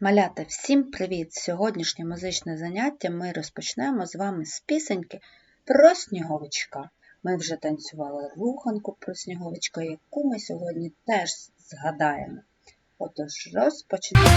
Малята, всім привіт! Сьогоднішнє музичне заняття ми розпочнемо з вами з пісеньки про сніговичка. Ми вже танцювали руханку про сніговичка, яку ми сьогодні теж згадаємо. Отож, розпочнемо.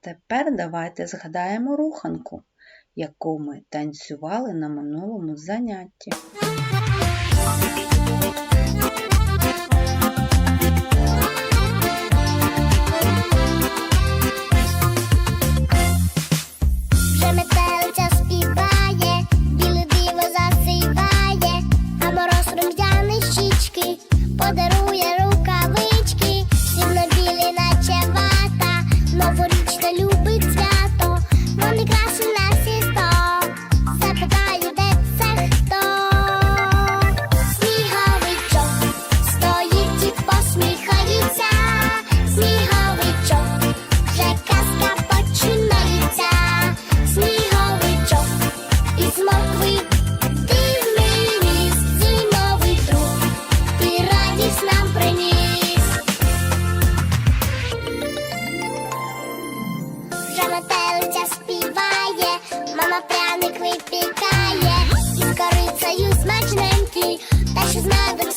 тепер давайте згадаємо руханку, яку ми танцювали на минулому занятті. She's mad,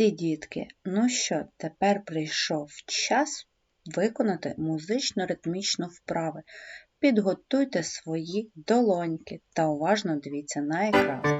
Молодці, дітки! Ну що, тепер прийшов час виконати музично-ритмічну вправи. Підготуйте свої долоньки та уважно дивіться на екран.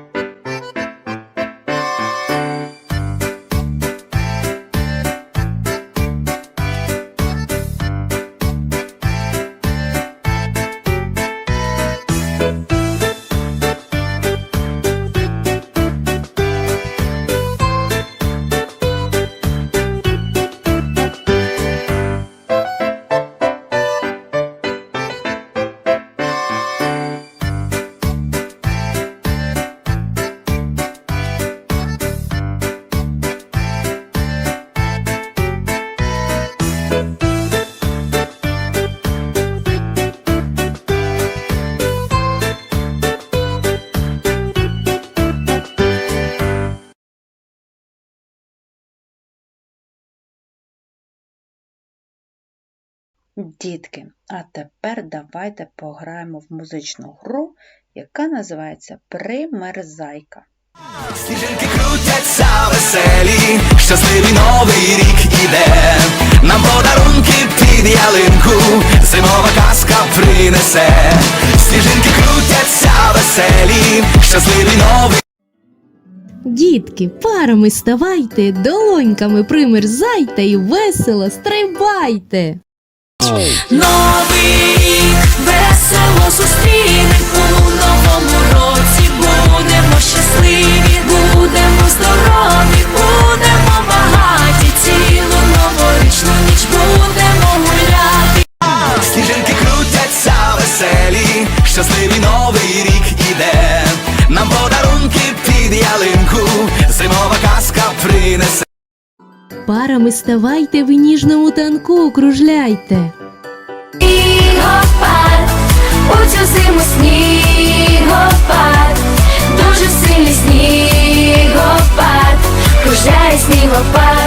Дітки, а тепер давайте пограємо в музичну гру, яка називається Примерзайка. Сніжинки крутяться веселі, щасливий новий рік іде. Нам подарунки під ялинку, зимова казка принесе. Сніжинки крутяться веселі, щасливий новий Дітки, парами ставайте, долоньками примерзайте і весело стрибайте. Новий весело зустрінем новому році. Будемо щасливі, будемо здорові, будемо Парами ставайте в ніжному танку кружляйте. Снігопад, у цю зиму снігопад, дуже сильний снігопад, кружляє снігопад.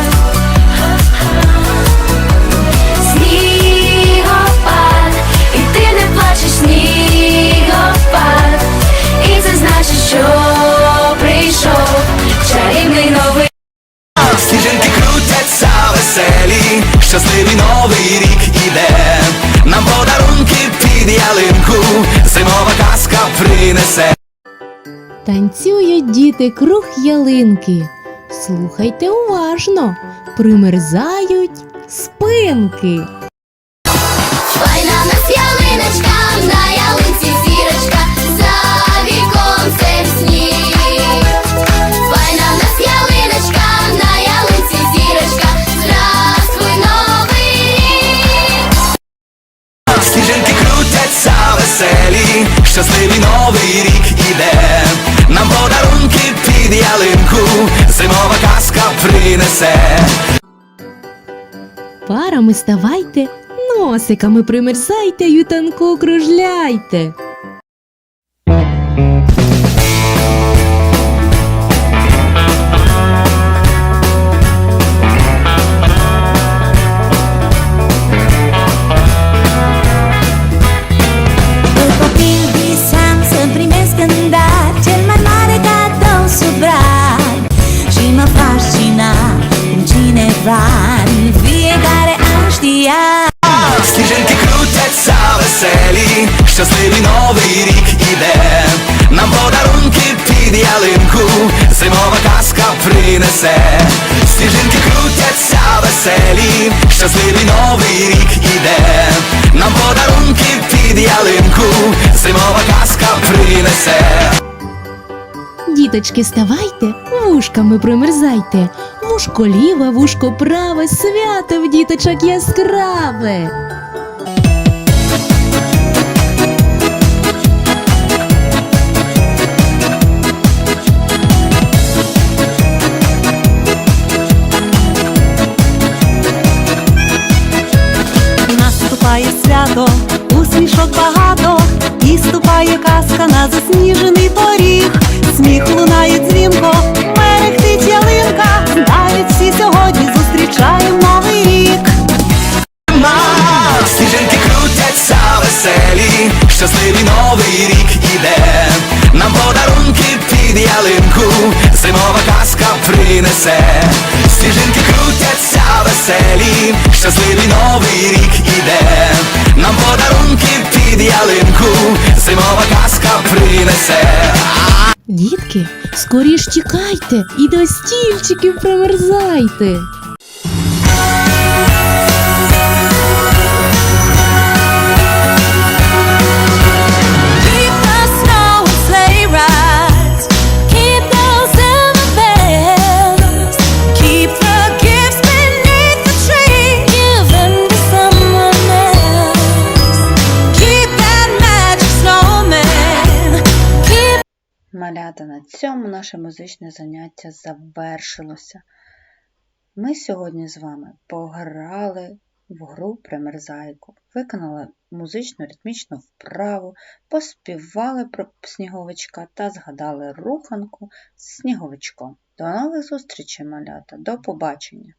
Принесе. Танцюють діти круг ялинки. Слухайте уважно, примерзають спинки. Файна в нас ялиночка, веселі, щасливий новий рік іде. Нам подарунки під ялинку, зимова казка принесе. Парами ставайте, носиками примерзайте й танку кружляйте. În fiecare an Сніжинки крутяться веселі, щасливий новий рік іде. Нам подарунки під ялинку, зимова казка принесе. Сніжинки крутяться веселі, щасливий новий рік іде. Нам подарунки під ялинку, зимова казка принесе. Діточки, ставайте, вушками примерзайте. Вушко ліве, вушко праве, свято в діточок яскраве. Наступає свято, усмішок багато, і ступає казка на засніжений щасливий новий рік іде. Нам подарунки під ялинку, зимова казка принесе. Дітки, скоріш тікайте і до стільчиків примерзайте. Цьому наше музичне заняття завершилося. Ми сьогодні з вами пограли в гру Примерзайку, виконали музичну ритмічну вправу, поспівали про сніговичка та згадали руханку з сніговичком. До нових зустрічей, малята, до побачення!